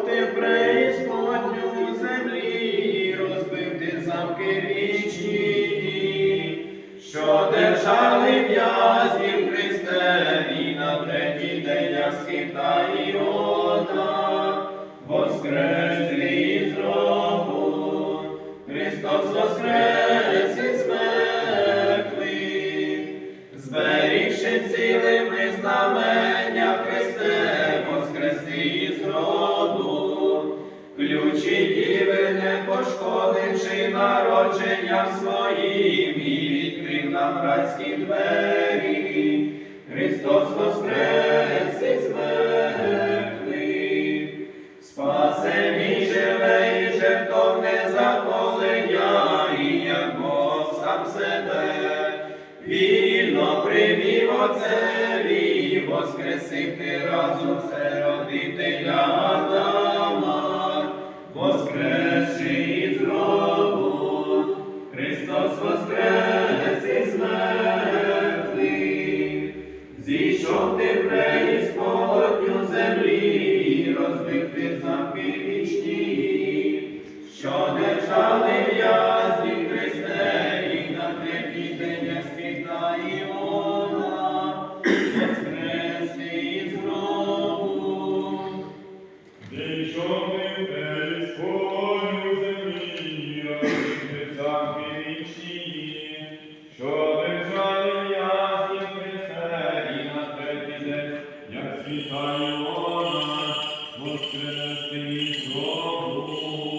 Ти преісподню землі, розбив ти замки вічні, що держали в'язнів Христе, і на третій день я схита Іода, воскрес із гробу, Христос воскрес із мертвих, зберігши цілими знамення Христе, воскрести із гробу, ключі діви не пошкодивши народженням своїм, і відкрив нам братські двері, Христос воскрес із мертвих, спасе мій живе і жертовне заколення, і як Бог сам себе, вільно привів Отцеві, воскресив ти разом все родителя Пішов ти преїзд землі, розбив розбити замки вічні, що держали в'язні Христе, і на третій день як світа Іона, воскресли і знову. Пішов ти преїзд полотню землі, розбити замки вічні, як світає вона, воскресний знову.